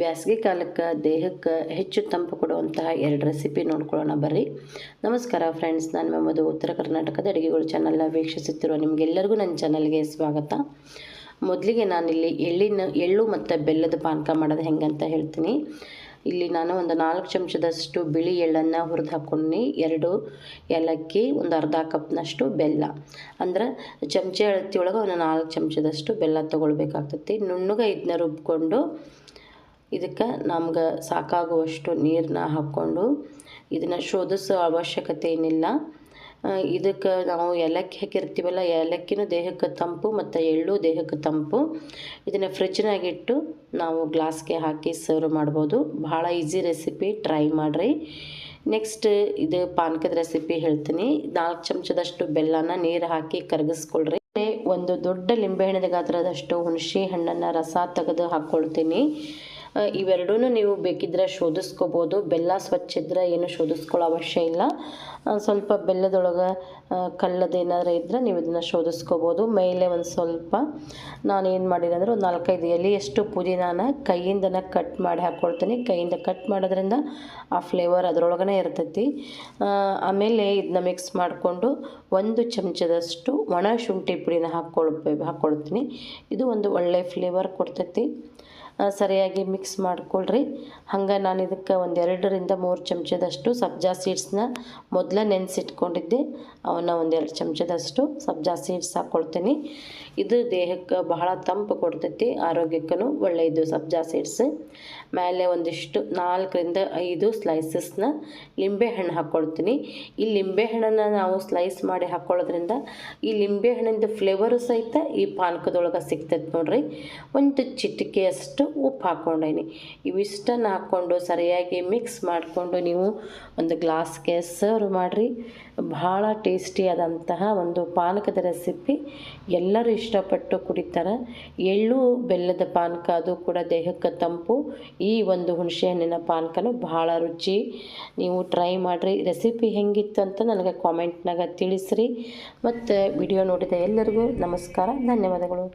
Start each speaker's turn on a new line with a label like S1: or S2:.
S1: ಬ್ಯಾಸಗಿ ಕಾಲಕ್ಕೆ ದೇಹಕ್ಕೆ ಹೆಚ್ಚು ತಂಪು ಕೊಡುವಂತಹ ಎರಡು ರೆಸಿಪಿ ನೋಡ್ಕೊಳ್ಳೋಣ ಬರ್ರಿ. ನಮಸ್ಕಾರ ಫ್ರೆಂಡ್ಸ್ ನಾನು ಮಮ್ಮದು ಉತ್ತರ ಕರ್ನಾಟಕದ ಅಡುಗೆಗಳು ಚಾನಲ್ನ ವೀಕ್ಷಿಸುತ್ತಿರುವ ನಿಮಗೆಲ್ಲರಿಗೂ ನನ್ನ ಚಾನಲ್ಗೆ ಸ್ವಾಗತ. ಮೊದಲಿಗೆ ನಾನಿಲ್ಲಿ ಎಳ್ಳಿನ, ಎಳ್ಳು ಮತ್ತು ಬೆಲ್ಲದ ಪಾನಕ ಮಾಡೋದು ಹೆಂಗಂತ ಹೇಳ್ತೀನಿ. ಇಲ್ಲಿ ನಾನು ಒಂದು ನಾಲ್ಕು ಚಮಚದಷ್ಟು ಬಿಳಿ ಎಳ್ಳನ್ನು ಹುರಿದು ಹಾಕ್ಕೊಂಡು ಎರಡು ಏಲಕ್ಕಿ, ಒಂದು ಅರ್ಧ ಕಪ್ನಷ್ಟು ಬೆಲ್ಲ. ಅಂದ್ರೆ ಚಮಚ ಅಳತಿ ಒಳಗೆ ಒಂದು ನಾಲ್ಕು ಚಮಚದಷ್ಟು ಬೆಲ್ಲ ತೊಗೊಳ್ಬೇಕಾಗ್ತೈತಿ. ನುಣ್ಣಗೆ ಇದನ್ನ ರುಬ್ಕೊಂಡು ಇದಕ್ಕೆ ನಮ್ಗೆ ಸಾಕಾಗುವಷ್ಟು ನೀರನ್ನ ಹಾಕ್ಕೊಂಡು ಇದನ್ನು ಶೋಧಿಸೋ ಅವಶ್ಯಕತೆ ಏನಿಲ್ಲ. ಇದಕ್ಕೆ ನಾವು ಏಲಕ್ಕಿ ಹಾಕಿರ್ತೀವಲ್ಲ, ಏಲಕ್ಕಿನೂ ದೇಹಕ್ಕೆ ತಂಪು ಮತ್ತು ಎಳ್ಳು ದೇಹಕ್ಕೆ ತಂಪು. ಇದನ್ನು ಫ್ರಿಜ್ನಾಗಿಟ್ಟು ನಾವು ಗ್ಲಾಸ್ಗೆ ಹಾಕಿ ಸರ್ವ್ ಮಾಡ್ಬೋದು. ಭಾಳ ಈಸಿ ರೆಸಿಪಿ ಟ್ರೈ ಮಾಡಿರಿ. ನೆಕ್ಸ್ಟ್ ಇದು ಪಾನಕದ ರೆಸಿಪಿ ಹೇಳ್ತೀನಿ. ನಾಲ್ಕು ಚಮಚದಷ್ಟು ಬೆಲ್ಲನ ನೀರು ಹಾಕಿ ಕರಗಿಸ್ಕೊಳ್ರಿ. ಒಂದು ದೊಡ್ಡ ಲಿಂಬೆಹಣ್ಣಿನ ಗಾತ್ರದಷ್ಟು ಹುಣಸೆ ಹಣ್ಣನ್ನು ರಸ ತೆಗೆದು ಹಾಕ್ಕೊಳ್ತೀನಿ ಇವೆರಡೂ ನೀವು ಬೇಕಿದ್ರೆ ಶೋಧಿಸ್ಕೋಬೋದು. ಬೆಲ್ಲ ಸ್ವಚ್ಛ ಇದ್ರೆ ಏನು ಶೋಧಿಸ್ಕೊಳ್ಳೋ ಅವಶ್ಯ ಇಲ್ಲ. ಸ್ವಲ್ಪ ಬೆಲ್ಲದೊಳಗೆ ಕಲ್ಲದೇನಾದ್ರೆ ಇದ್ದರೆ ನೀವು ಇದನ್ನು ಶೋಧಿಸ್ಕೋಬೋದು. ಮೇಲೆ ಒಂದು ಸ್ವಲ್ಪ ನಾನು ಏನು ಮಾಡಿದೆ ಅಂದರೆ ಒಂದು ನಾಲ್ಕೈದು ಎಲೆಯಷ್ಟು ಪುದೀನಾನ ಕೈಯಿಂದನೇ ಕಟ್ ಮಾಡಿ ಹಾಕ್ಕೊಳ್ತೀನಿ ಕೈಯಿಂದ ಕಟ್ ಮಾಡೋದ್ರಿಂದ ಆ ಫ್ಲೇವರ್ ಅದರೊಳಗನೆ ಇರ್ತೈತಿ. ಆಮೇಲೆ ಇದನ್ನ ಮಿಕ್ಸ್ ಮಾಡಿಕೊಂಡು ಒಂದು ಚಮಚದಷ್ಟು ಒಣ ಶುಂಠಿ ಪುಡಿನ ಹಾಕ್ಕೊಳ್ಬೇಕು ಹಾಕ್ಕೊಳ್ತೀನಿ ಇದು ಒಂದು ಒಳ್ಳೆಯ ಫ್ಲೇವರ್ ಕೊಡ್ತೈತಿ. ಸರಿಯಾಗಿ ಮಿಕ್ಸ್ ಮಾಡ್ಕೊಳ್ರಿ. ಹಂಗೆ ನಾನು ಇದಕ್ಕೆ ಒಂದು ಎರಡರಿಂದ ಮೂರು ಚಮಚದಷ್ಟು ಸಬ್ಜಾ ಸೀಡ್ಸ್ನ ಮೊದಲ ನೆನೆಸಿಟ್ಕೊಂಡಿದ್ದೆ. ಅವನ್ನ ಒಂದೆರಡು ಚಮಚದಷ್ಟು ಸಬ್ಜಾ ಸೀಡ್ಸ್ ಹಾಕ್ಕೊಳ್ತೀನಿ ಇದು ದೇಹಕ್ಕೆ ಬಹಳ ತಂಪು ಕೊಡ್ತೈತಿ ಆರೋಗ್ಯಕ್ಕೂ ಒಳ್ಳೆಯದು ಸಬ್ಜಾ ಸೀಡ್ಸ್ ಮೇಲೆ ಒಂದಿಷ್ಟು ನಾಲ್ಕರಿಂದ ಐದು ಸ್ಲೈಸಸ್ನ ಲಿಂಬೆಹಣ್ಣು ಹಾಕ್ಕೊಳ್ತೀನಿ ಈ ಲಿಂಬೆಹಣ್ಣನ್ನು ನಾವು ಸ್ಲೈಸ್ ಮಾಡಿ ಹಾಕ್ಕೊಳ್ಳೋದ್ರಿಂದ ಈ ಲಿಂಬೆಹಣ್ಣಿಂದ ಫ್ಲೇವರು ಸಹಿತ ಈ ಪಾನಕದೊಳಗೆ ಸಿಗ್ತೈತೆ ನೋಡ್ರಿ. ಒಂದು ಚಿಟಿಕೆಯಷ್ಟು ಉಪ್ಪು ಹಾಕ್ಕೊಂಡೇನಿ. ಇವಿಷ್ಟನ್ನು ಹಾಕ್ಕೊಂಡು ಸರಿಯಾಗಿ ಮಿಕ್ಸ್ ಮಾಡಿಕೊಂಡು ನೀವು ಒಂದು ಗ್ಲಾಸ್ಗೆ ಸರ್ವ್ ಮಾಡಿರಿ. ಭಾಳ ಟೇಸ್ಟಿಯಾದಂತಹ ಒಂದು ಪಾನಕದ ರೆಸಿಪಿ ಎಲ್ಲರೂ ಇಷ್ಟಪಟ್ಟು ಕುಡಿತಾರೆ. ಎಳ್ಳು, ಬೆಲ್ಲದ ಪಾನಕ ಅದು ಕೂಡ ದೇಹಕ್ಕೆ ತಂಪು. ಈ ಒಂದು ಹುಣಸೆ ಹಣ್ಣಿನ ಪಾನಕನೂ ಭಾಳ ರುಚಿ. ನೀವು ಟ್ರೈ ಮಾಡಿರಿ. ರೆಸಿಪಿ ಹೆಂಗಿತ್ತು ಅಂತ ನನಗೆ ಕಾಮೆಂಟ್ನಾಗ ತಿಳಿಸ್ರಿ. ಮತ್ತು ವಿಡಿಯೋ ನೋಡಿದ ಎಲ್ಲರಿಗೂ ನಮಸ್ಕಾರ. ಧನ್ಯವಾದಗಳು.